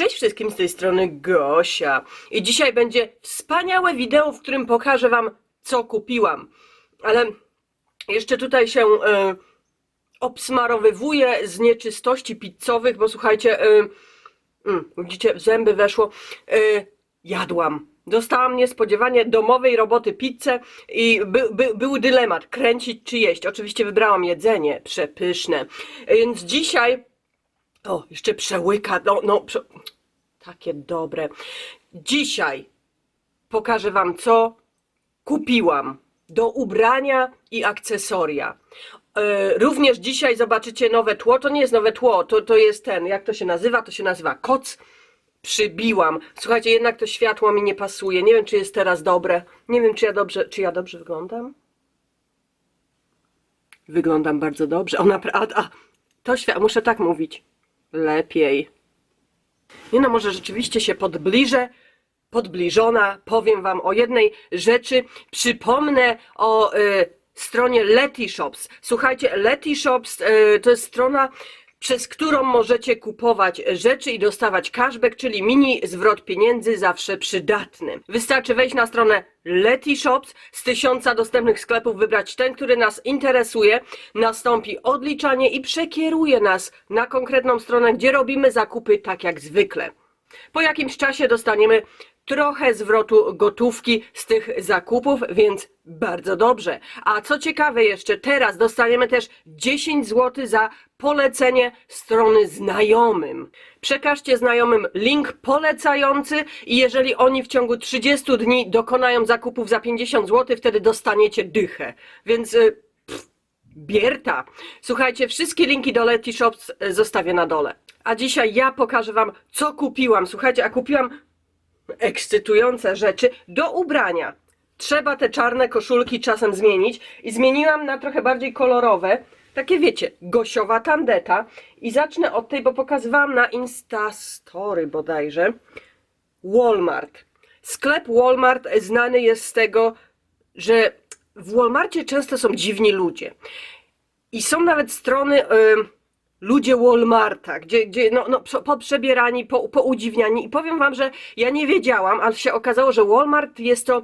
Cześć wszystkim z tej strony Gosia. I dzisiaj będzie wspaniałe wideo, w którym pokażę Wam, co kupiłam. Ale jeszcze tutaj się e, obsmarowywuję z nieczystości pizzowych, bo słuchajcie, e, mm, widzicie, zęby weszło. E, jadłam. Dostałam niespodziewanie domowej roboty pizzę i by, by, był dylemat, kręcić czy jeść. Oczywiście wybrałam jedzenie, przepyszne. Więc dzisiaj o, jeszcze przełyka, no, no, prze... takie dobre. Dzisiaj pokażę Wam, co kupiłam do ubrania i akcesoria. E, również dzisiaj zobaczycie nowe tło. To nie jest nowe tło, to, to jest ten, jak to się nazywa? To się nazywa koc. Przybiłam. Słuchajcie, jednak to światło mi nie pasuje. Nie wiem, czy jest teraz dobre. Nie wiem, czy ja dobrze, czy ja dobrze wyglądam. Wyglądam bardzo dobrze. O, naprawdę. A, to światło, muszę tak mówić. Lepiej. Nie no, może rzeczywiście się podbliżę, podbliżona, powiem Wam o jednej rzeczy. Przypomnę o y, stronie Leti Shops. Słuchajcie, Leti Shops y, to jest strona, przez którą możecie kupować rzeczy i dostawać cashback, czyli mini zwrot pieniędzy zawsze przydatny. Wystarczy wejść na stronę Leti Shops, z tysiąca dostępnych sklepów wybrać ten, który nas interesuje, nastąpi odliczanie i przekieruje nas na konkretną stronę, gdzie robimy zakupy tak jak zwykle. Po jakimś czasie dostaniemy trochę zwrotu gotówki z tych zakupów, więc bardzo dobrze. A co ciekawe jeszcze, teraz dostaniemy też 10 zł za polecenie strony znajomym. Przekażcie znajomym link polecający i jeżeli oni w ciągu 30 dni dokonają zakupów za 50 zł, wtedy dostaniecie dychę. Więc y, pff, Bierta. Słuchajcie, wszystkie linki do Leti Shops e, zostawię na dole. A dzisiaj ja pokażę Wam, co kupiłam. Słuchajcie, a kupiłam ekscytujące rzeczy do ubrania. Trzeba te czarne koszulki czasem zmienić i zmieniłam na trochę bardziej kolorowe. Takie wiecie, gosiowa tandeta. I zacznę od tej, bo pokazywałam na Instastory bodajże. Walmart. Sklep Walmart znany jest z tego, że w Walmarcie często są dziwni ludzie. I są nawet strony y, ludzie Walmarta, gdzie, gdzie no, no, prze- poprzebierani, po, poudziwniani. I powiem wam, że ja nie wiedziałam, ale się okazało, że Walmart jest to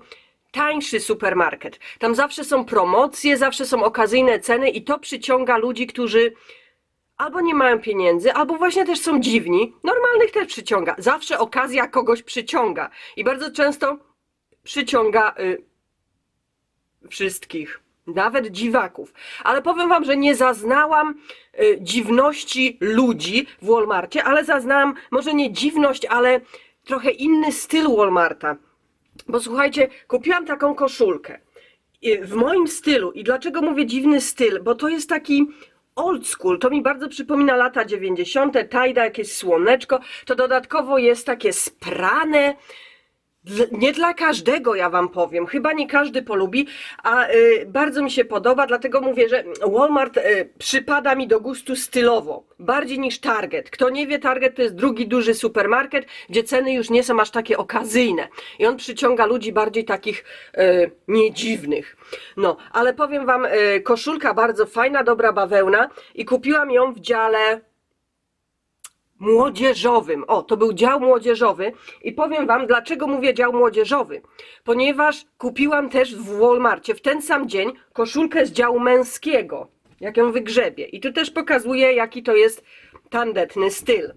tańszy supermarket. Tam zawsze są promocje, zawsze są okazyjne ceny i to przyciąga ludzi, którzy albo nie mają pieniędzy, albo właśnie też są dziwni. Normalnych też przyciąga. Zawsze okazja kogoś przyciąga. I bardzo często przyciąga y, wszystkich, nawet dziwaków. Ale powiem wam, że nie zaznałam y, dziwności ludzi w Walmarcie, ale zaznałam może nie dziwność, ale trochę inny styl Walmarta. Bo słuchajcie, kupiłam taką koszulkę y, w moim stylu. I dlaczego mówię dziwny styl? Bo to jest taki old school. To mi bardzo przypomina lata 90. Tajda, jakieś słoneczko. To dodatkowo jest takie sprane. Nie dla każdego, ja wam powiem. Chyba nie każdy polubi, a y, bardzo mi się podoba, dlatego mówię, że Walmart y, przypada mi do gustu stylowo, bardziej niż Target. Kto nie wie, Target to jest drugi duży supermarket, gdzie ceny już nie są aż takie okazyjne. I on przyciąga ludzi bardziej takich y, niedziwnych. No, ale powiem wam, y, koszulka bardzo fajna, dobra bawełna i kupiłam ją w dziale młodzieżowym. O, to był dział młodzieżowy i powiem wam, dlaczego mówię dział młodzieżowy. Ponieważ kupiłam też w Walmarcie w ten sam dzień koszulkę z działu męskiego, jak ją wygrzebie. I tu też pokazuje, jaki to jest tandetny styl.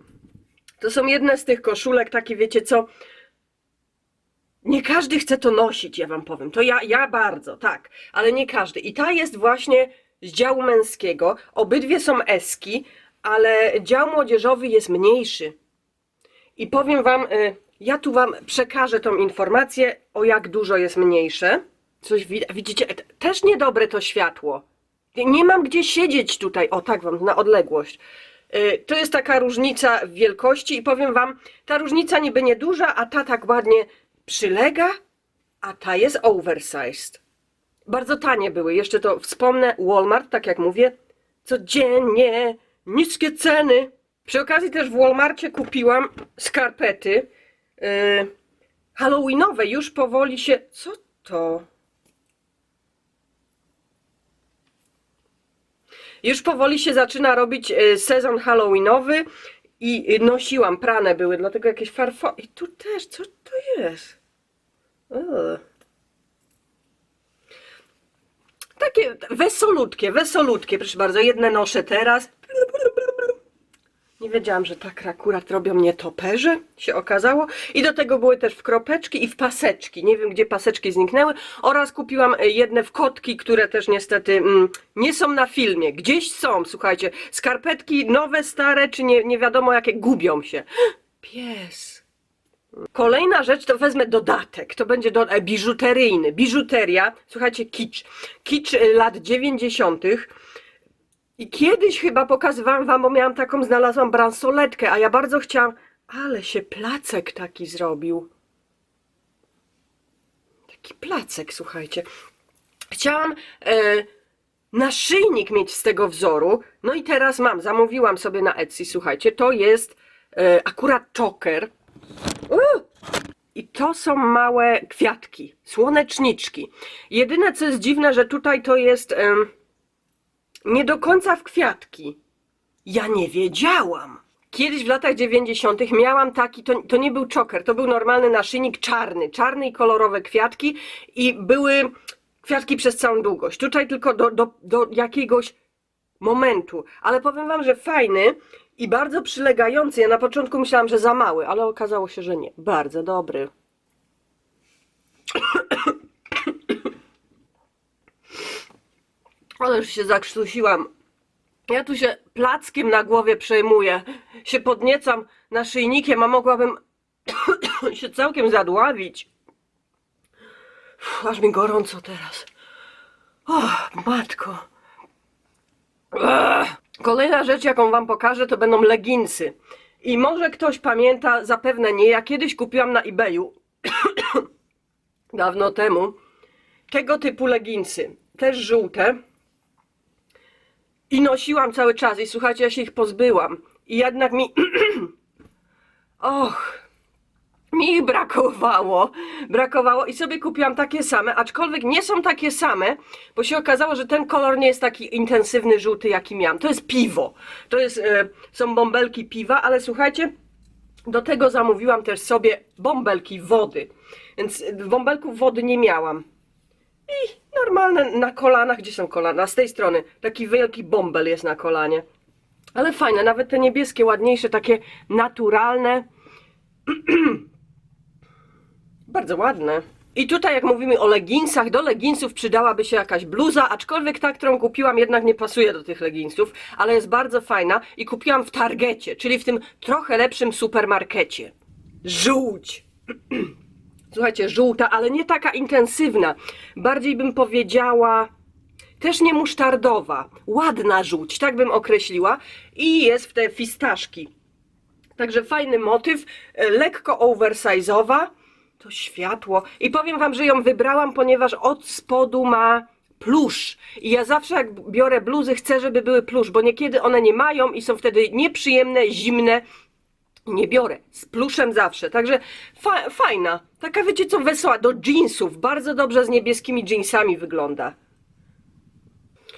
To są jedne z tych koszulek, takie wiecie co, nie każdy chce to nosić, ja wam powiem. To ja, ja bardzo, tak, ale nie każdy. I ta jest właśnie z działu męskiego. Obydwie są eski, ale dział młodzieżowy jest mniejszy. I powiem wam, y, ja tu wam przekażę tą informację, o jak dużo jest mniejsze. Coś widzicie, też niedobre to światło. Nie- Nie mam gdzie siedzieć tutaj, o tak wam, na odległość. Y, To jest taka różnica w wielkości i powiem wam, ta różnica niby nieduża, a ta tak ładnie przylega, a ta jest oversized. Bardzo tanie były, jeszcze to wspomnę, Walmart, tak jak mówię, codziennie niskie ceny. Przy okazji też w Walmarcie kupiłam skarpety yy, halloweenowe, już powoli się... Co to? Już powoli się zaczyna robić y, sezon halloweenowy i y, nosiłam, prane były, dlatego jakieś farfo... I tu też, co to jest? Takie wesolutkie, wesolutkie, proszę bardzo. Jedne noszę teraz. Nie wiedziałam, że tak akurat robią nietoperze, się okazało. I do tego były też w kropeczki i w paseczki. Nie wiem, gdzie paseczki zniknęły. Oraz kupiłam e, jedne w kotki, które też niestety mm, nie są na filmie. Gdzieś są, słuchajcie. Skarpetki nowe, stare, czy nie, nie wiadomo jakie, gubią się. Pies. Kolejna rzecz to wezmę dodatek. To będzie do, e, biżuteryjny. Biżuteria, słuchajcie, kicz. Kicz e, lat 90. I kiedyś chyba pokazywałam wam, bo miałam taką, znalazłam bransoletkę, a ja bardzo chciałam. Ale się placek taki zrobił. Taki placek, słuchajcie. Chciałam e, naszyjnik mieć z tego wzoru. No i teraz mam, zamówiłam sobie na Etsy, słuchajcie. To jest e, akurat choker. I to są małe kwiatki, słoneczniczki. Jedyne co jest dziwne, że tutaj to jest em, nie do końca w kwiatki. Ja nie wiedziałam. Kiedyś w latach 90. miałam taki, to, to nie był czoker, to był normalny naszyjnik czarny, czarny i kolorowe kwiatki i były kwiatki przez całą długość. Tutaj tylko do, do, do jakiegoś momentu, ale powiem wam, że fajny i bardzo przylegający. Ja na początku myślałam, że za mały, ale okazało się, że nie. Bardzo dobry. Ale już się zakrztusiłam. Ja tu się plackiem na głowie przejmuję. Się podniecam naszyjnikiem, a mogłabym się całkiem zadławić. Uff, aż mi gorąco teraz. O, matko. Kolejna rzecz, jaką wam pokażę, to będą leginsy. I może ktoś pamięta, zapewne nie, ja kiedyś kupiłam na eBayu dawno temu tego typu leginsy. Też żółte. I nosiłam cały czas i słuchajcie, ja się ich pozbyłam. I jednak mi... Och, mi ich brakowało, brakowało i sobie kupiłam takie same, aczkolwiek nie są takie same, bo się okazało, że ten kolor nie jest taki intensywny żółty, jaki miałam. To jest piwo, to jest, e, są bąbelki piwa, ale słuchajcie, do tego zamówiłam też sobie bąbelki wody, więc bąbelków wody nie miałam. I normalne na kolanach, gdzie są kolana? Z tej strony, taki wielki bąbel jest na kolanie. Ale fajne, nawet te niebieskie, ładniejsze, takie naturalne. Bardzo ładne. I tutaj jak mówimy o leginsach, do leginsów przydałaby się jakaś bluza, aczkolwiek ta, którą kupiłam jednak nie pasuje do tych leginsów, ale jest bardzo fajna i kupiłam w Targecie, czyli w tym trochę lepszym supermarkecie. Żółć! Słuchajcie, żółta, ale nie taka intensywna. Bardziej bym powiedziała też nie musztardowa. Ładna żółć, tak bym określiła. I jest w te fistaszki. Także fajny motyw, e, lekko oversize'owa. To światło. I powiem wam, że ją wybrałam, ponieważ od spodu ma plusz. I ja zawsze jak biorę bluzy, chcę, żeby były plusz, bo niekiedy one nie mają i są wtedy nieprzyjemne, zimne. Nie biorę. Z pluszem zawsze. Także fa fajna. Taka wiecie co, wesoła. Do jeansów. Bardzo dobrze z niebieskimi jeansami wygląda.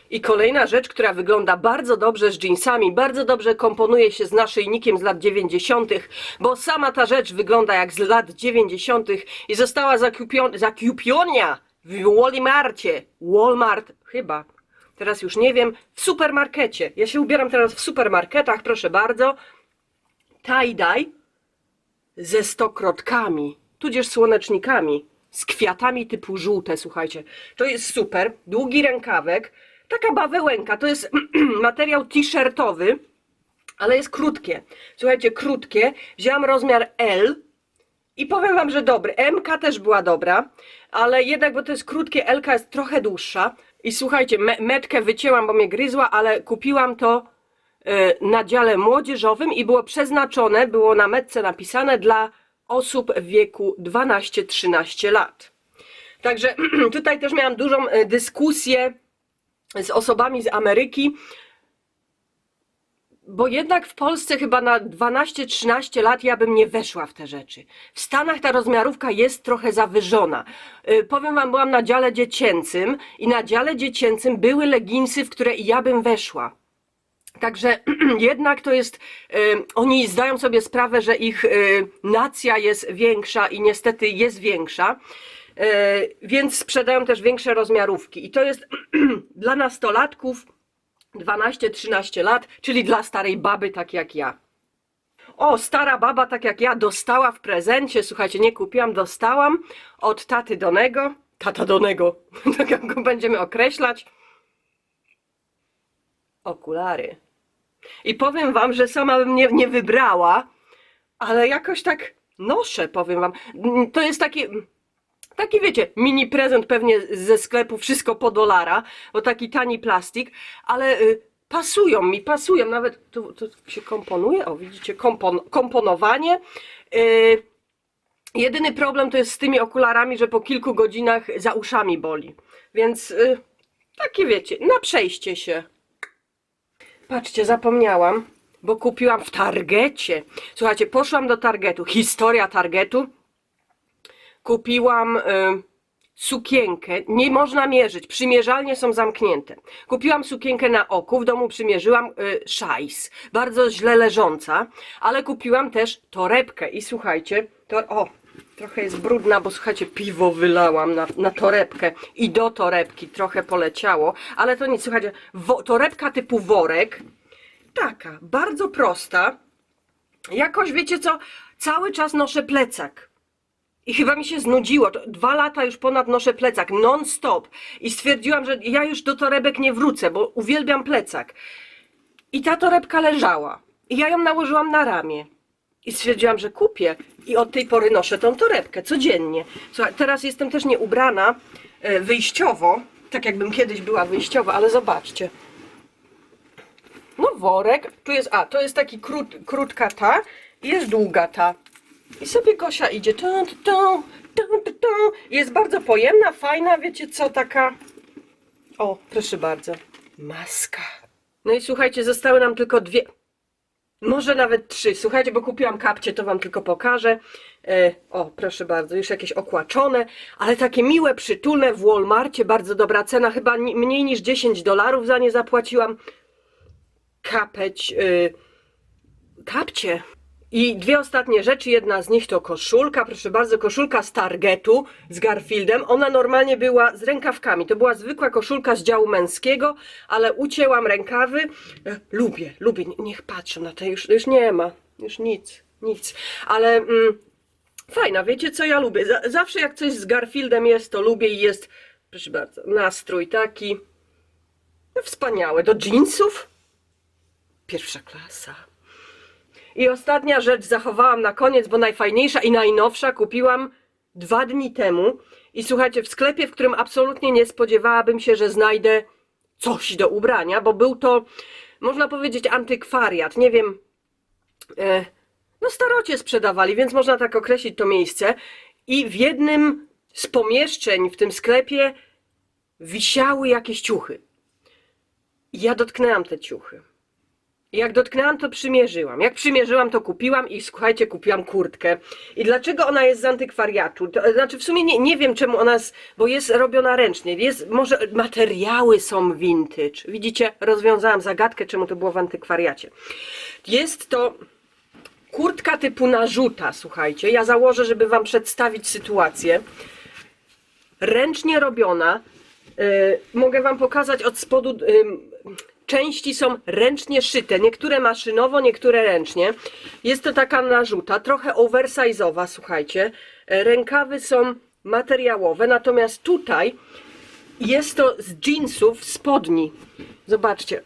I kolejna rzecz, która wygląda bardzo dobrze z jeansami, bardzo dobrze komponuje się z naszyjnikiem z lat 90., bo sama ta rzecz wygląda jak z lat 90. i została zakupiona, zakupionia w Walmartie. Walmart chyba. Teraz już nie wiem. W supermarkecie. Ja się ubieram teraz w supermarketach, proszę bardzo. Tie-dye ze stokrotkami, tudzież słonecznikami, z kwiatami typu żółte, słuchajcie. To jest super. Długi rękawek, taka bawełenka, to jest materiał t-shirtowy, ale jest krótkie. Słuchajcie, krótkie. Wzięłam rozmiar L i powiem wam, że dobry. MK też była dobra, ale jednak, bo to jest krótkie, LK jest trochę dłuższa. I słuchajcie, me metkę wycięłam, bo mnie gryzła, ale kupiłam to na dziale młodzieżowym i było przeznaczone, było na metce napisane dla osób w wieku 12-13 lat. Także tutaj też miałam dużą e, dyskusję z osobami z Ameryki, bo jednak w Polsce chyba na 12-13 lat ja bym nie weszła w te rzeczy. W Stanach ta rozmiarówka jest trochę zawyżona. Yy, powiem wam, byłam na dziale dziecięcym i na dziale dziecięcym były leginsy, w które ja bym weszła. Także jednak to jest, y, oni zdają sobie sprawę, że ich y, nacja jest większa i niestety jest większa, y, więc sprzedają też większe rozmiarówki. I to jest dla nastolatków 12-13 lat, czyli dla starej baby, tak jak ja. O, stara baba, tak jak ja, dostała w prezencie, słuchajcie, nie kupiłam, dostałam od taty Donego, tata Donego, tak jak go będziemy określać, okulary. I powiem wam, że sama bym nie, nie wybrała, ale jakoś tak noszę, powiem wam. To jest taki, taki wiecie, mini prezent pewnie ze sklepu, wszystko po dolara, bo taki tani plastik, ale y, pasują mi, pasują. Nawet tu, tu się komponuje, o widzicie, kompon, komponowanie. Y, jedyny problem to jest z tymi okularami, że po kilku godzinach za uszami boli. Więc y, takie wiecie, na przejście się. Patrzcie, zapomniałam, bo kupiłam w Targecie. Słuchajcie, poszłam do Targetu. Historia Targetu. Kupiłam y, sukienkę. Nie można mierzyć. Przymierzalnie są zamknięte. Kupiłam sukienkę na oku. W domu przymierzyłam y, szajs. Bardzo źle leżąca. Ale kupiłam też torebkę. I słuchajcie, to... O, trochę jest brudna, bo słuchajcie, piwo wylałam na, na torebkę. I do torebki trochę poleciało. Ale to nic, słuchajcie. Wo, torebka typu worek. Taka, bardzo prosta. Jakoś, wiecie co, cały czas noszę plecak. I chyba mi się znudziło. Dwa lata już ponad noszę plecak, non-stop. I stwierdziłam, że ja już do torebek nie wrócę, bo uwielbiam plecak. I ta torebka leżała. I ja ją nałożyłam na ramię. I stwierdziłam, że kupię. I od tej pory noszę tą torebkę codziennie. Słuchaj, teraz jestem też nie ubrana e, wyjściowo, tak jakbym kiedyś była wyjściowa, ale zobaczcie. No worek, tu jest, a to jest taki krót, krótka ta i jest długa ta. I sobie Gosia idzie. Tu, tu, tu, tu. Jest bardzo pojemna, fajna, wiecie co, taka... O, proszę bardzo. Maska. No i słuchajcie, zostały nam tylko dwie... Może nawet trzy. Słuchajcie, bo kupiłam kapcie, to wam tylko pokażę. E, o, proszę bardzo, już jakieś okłaczone, ale takie miłe, przytulne w Walmarcie, bardzo dobra cena, chyba ni- mniej niż 10 dolarów za nie zapłaciłam. Kapeć, y, kapcie. I dwie ostatnie rzeczy, jedna z nich to koszulka, proszę bardzo, koszulka z Targetu z Garfieldem. Ona normalnie była z rękawkami, to była zwykła koszulka z działu męskiego, ale ucięłam rękawy. E, Lubię, lubię, niech patrzę na to, już, już nie ma, już nic, nic. Ale mm, fajna, wiecie co ja lubię? Za, zawsze jak coś z Garfieldem jest, to lubię i jest, proszę bardzo, nastrój taki no, wspaniały. Do jeansów? Pierwsza klasa. I ostatnia rzecz zachowałam na koniec, bo najfajniejsza i najnowsza kupiłam dwa dni temu. I słuchajcie, w sklepie, w którym absolutnie nie spodziewałabym się, że znajdę coś do ubrania, bo był to, można powiedzieć, antykwariat. Nie wiem, e, no starocie sprzedawali, więc można tak określić to miejsce. I w jednym z pomieszczeń w tym sklepie wisiały jakieś ciuchy. I ja dotknęłam te ciuchy. Jak dotknęłam, to przymierzyłam. Jak przymierzyłam, to kupiłam i słuchajcie, kupiłam kurtkę. I dlaczego ona jest z antykwariatu? To, znaczy, w sumie nie, nie wiem, czemu ona jest, bo jest robiona ręcznie. Jest, może materiały są vintage. Widzicie, rozwiązałam zagadkę, czemu to było w antykwariacie. Jest to kurtka typu narzuta, słuchajcie. Ja założę, żeby wam przedstawić sytuację. Ręcznie robiona. Yy, mogę wam pokazać od spodu. ym, części są ręcznie szyte, niektóre maszynowo, niektóre ręcznie. Jest to taka narzuta, trochę oversize'owa, słuchajcie. E, Rękawy są materiałowe, natomiast tutaj jest to z jeansów spodni. Zobaczcie.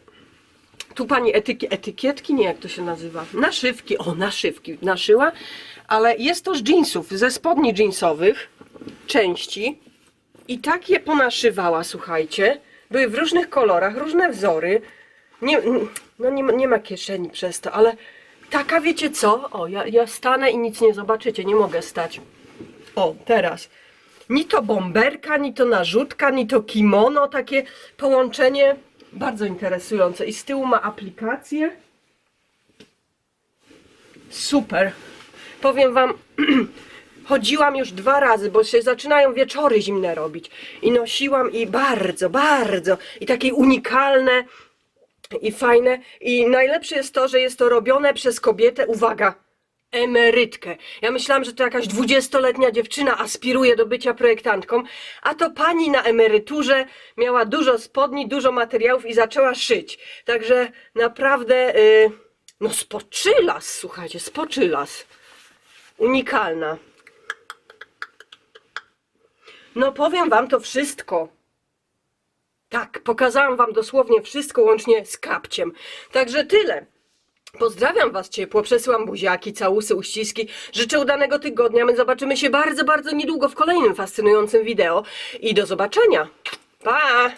Tu pani etyki, etykietki, nie jak to się nazywa, naszywki, o naszywki naszyła, ale jest to z jeansów, ze spodni jeansowych, części i tak je ponaszywała, słuchajcie. Były w różnych kolorach, różne wzory. Nie, no nie, nie ma kieszeni przez to, ale taka wiecie co? O, ja, ja stanę i nic nie zobaczycie, nie mogę stać. O, teraz. Ni to bomberka, ni to narzutka, ni to kimono, takie połączenie bardzo interesujące. I z tyłu ma aplikację. Super. Powiem wam, chodziłam już dwa razy, bo się zaczynają wieczory zimne robić. I nosiłam i bardzo, bardzo, i takie unikalne, i fajne. I najlepsze jest to, że jest to robione przez kobietę, uwaga, emerytkę. Ja myślałam, że to jakaś dwudziestoletnia dziewczyna aspiruje do bycia projektantką, a to pani na emeryturze miała dużo spodni, dużo materiałów i zaczęła szyć. Także naprawdę, y, no spoczylas, słuchajcie, spoczylas. Unikalna. No powiem wam to wszystko. Tak, pokazałam wam dosłownie wszystko łącznie z kapciem. Także tyle. Pozdrawiam was ciepło, przesyłam buziaki, całusy, uściski. Życzę udanego tygodnia. My zobaczymy się bardzo, bardzo niedługo w kolejnym fascynującym wideo. I do zobaczenia. Pa!